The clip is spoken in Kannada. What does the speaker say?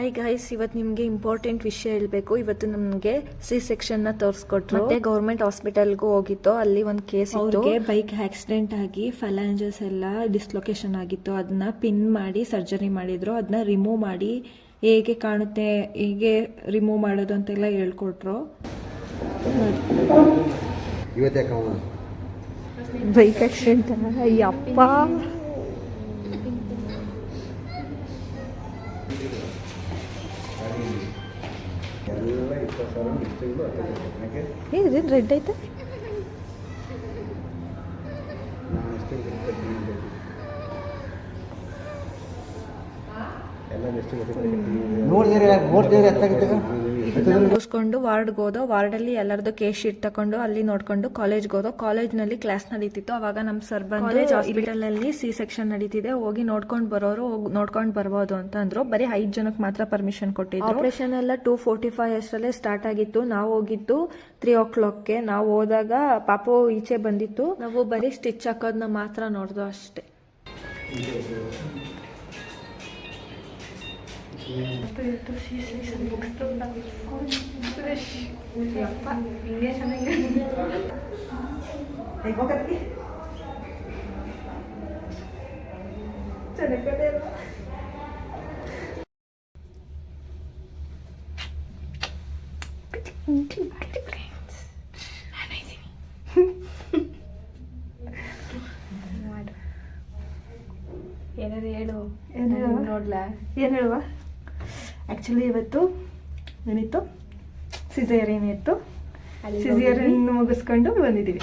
ಹಾಯ್ ಗಾಯ್ಸ್ ಇವತ್ತು ನಿಮಗೆ ಇಂಪಾರ್ಟೆಂಟ್ ವಿಷಯ ಹೇಳಬೇಕು. ಇವತ್ತು ನಮಗೆ ಸಿ ಸೆಕ್ಷನ್ನ ತೋರಿಸ್ಕೊಟ್ರು. ಮತ್ತೆ ಗೌರ್ಮೆಂಟ್ ಹಾಸ್ಪಿಟಲ್ಗೂ ಹೋಗಿತ್ತು. ಅಲ್ಲಿ ಒಂದು ಕೇಸ್ ಇತ್ತು. ಅವ್ರಿಗೆ ಬೈಕ್ ಆಕ್ಸಿಡೆಂಟ್ ಆಗಿ ಫಲಾಂಜಸ್ ಎಲ್ಲ ಡಿಸ್ಲೊಕೇಶನ್ ಆಗಿತ್ತು. ಅದನ್ನ ಪಿನ್ ಮಾಡಿ ಸರ್ಜರಿ ಮಾಡಿದ್ರು. ಅದನ್ನ ರಿಮೂವ್ ಮಾಡಿ ಹೇಗೆ ಕಾಣುತ್ತೆ ಹೇಗೆ ರಿಮೂವ್ ಮಾಡೋದು ಅಂತೆಲ್ಲ ಹೇಳ್ಕೊಟ್ರು. Bike accident Ayyappa. ಎಲ್ಲ ಇಪ್ಪತ್ತು ರೆಡ್ ಐತೆ ನಾನು ಹೇಳ್ತೀನಿ. ಎಲ್ಲ ಎಷ್ಟು ನೋಡಿದ್ರೆ ನೋಡ್ತಿದ್ರೆ ಎತ್ತಾಗಿದ್ದಾಗ ಮುಗಿಸ್ಕೊಂಡು ವಾರ್ಡ್ಗೆ ಹೋದೋ ವಾರ್ಡಲ್ಲಿ ಎಲ್ಲರದು ಕೇಸ್ ಶೀಟ್ ತಕೊಂಡು ಅಲ್ಲಿ ನೋಡ್ಕೊಂಡು ಕಾಲೇಜ್ಗೆ ಹೋದೋ ಕಾಲೇಜ್ನಲ್ಲಿ ಕ್ಲಾಸ್ ನಡೀತಿತ್ತು. ಅವಾಗ ನಮ್ಮ ಸರ್ ಬಂದು ಕಾಲೇಜ್ ಹಾಸ್ಪಿಟಲ್ ಅಲ್ಲಿ ಸಿ ಸೆಕ್ಷನ್ ನಡೀತಿದೆ. ಹೋಗಿ ನೋಡ್ಕೊಂಡು ಬರೋರು ಹೋಗಿ ನೋಡ್ಕೊಂಡು ಬರ್ಬೋದು ಅಂತ ಅಂದ್ರು. ಬರೀ ಐದು ಜನಕ್ಕೆ ಮಾತ್ರ ಪರ್ಮಿಷನ್ ಕೊಟ್ಟಿದ್ರು. ಆಪರೇಷನ್ ಎಲ್ಲ ಟೂ ಫೋರ್ಟಿ ಫೈವ್ ಅಷ್ಟರಲ್ಲೇ ಸ್ಟಾರ್ಟ್ ಆಗಿತ್ತು. ನಾವು ಹೋಗಿದ್ದು ತ್ರೀ ಓ ಕ್ಲಾಕ್ಗೆ ನಾವು ಹೋದಾಗ ಪಾಪು ಈಚೆ ಬಂದಿತ್ತು. ನಾವು ಬರೀ ಸ್ಟಿಚ್ ಹಾಕೋದನ್ನ ಮಾತ್ರ ನೋಡ್ದು ಅಷ್ಟೇ. ಏನಾದ್ರು ಹೇಳು. ಏನ್ ಹೇಳುವ? ನೋಡ್ಲಾ? ಏನು ಹೇಳುವ? ಆ್ಯಕ್ಚುಲಿ ಇವತ್ತು ಏನಿತ್ತು? ಸಿಸೇರಿಯನ್ ಇತ್ತು. ಸಿಸೇರಿಯನ್ ಮುಗಿಸ್ಕೊಂಡು ಬಂದಿದ್ದೀವಿ.